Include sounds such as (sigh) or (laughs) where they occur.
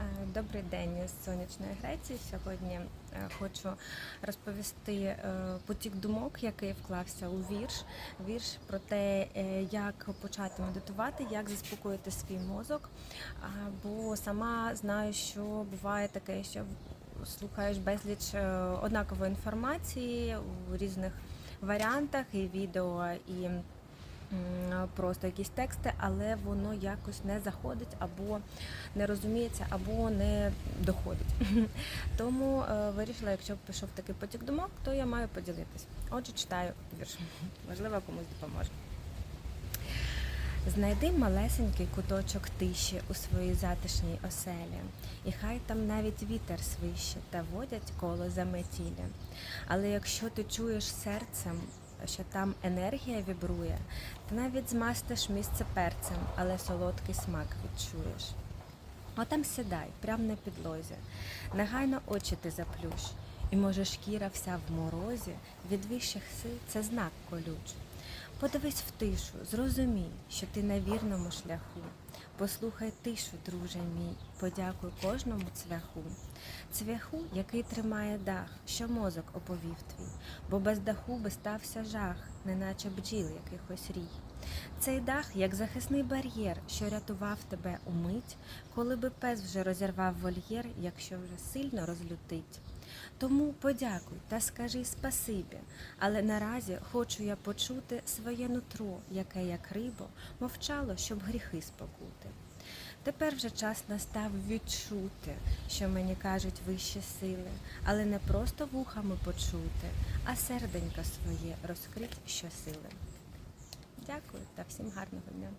Е, Добрий день з сонячної Греції. Сьогодні е, хочу розповісти е, потік думок, який вклався у вірш. Вірш про те, як почати медитувати, як заспокоїти свій мозок. Бо сама знаю, що буває таке, що слухаєш безліч однакової інформації у різних варіантах, і відео, і просто якісь тексти, але воно якось не заходить або не розуміється, або не доходить. (laughs) Тому е, вирішила, якщо пішов такий потік думок, то я маю поділитись. Отже, читаю вірш. (laughs) Можливо, комусь допоможе. Знайди малесенький куточок тиші у своїй затишній оселі, і хай там навіть вітер свище та водять коло заметілля. Але якщо ти чуєш серцем, що там енергія вібрує, ти навіть змастиш місце перцем, але солодкий смак відчуєш. Отам сідай, прямо на підлозі, негайно очі ти заплющ, і може шкіра вся в морозі, від вищих сил це знак колюч. Подивись в тишу, зрозумій, що ти на вірному шляху. Послухай тишу, друже мій, подякуй кожному цвяху. Цвяху, який тримає дах, що мозок оповів твій, бо без даху би стався жах, неначе бджіл якихось рій. Цей дах, як захисний бар'єр, що рятував тебе умить, коли би пес вже розірвав вольєр, якщо вже сильно розлютить. Тому подякуй та скажи спасибі, але наразі хочу я почути своє нутро, яке, як рибо, мовчало, щоб гріхи спокути. Тепер вже час настав відчути, що мені кажуть вищі сили, але не просто вухами почути, а серденько своє розкрить щосили. Дякую та всім гарного дня.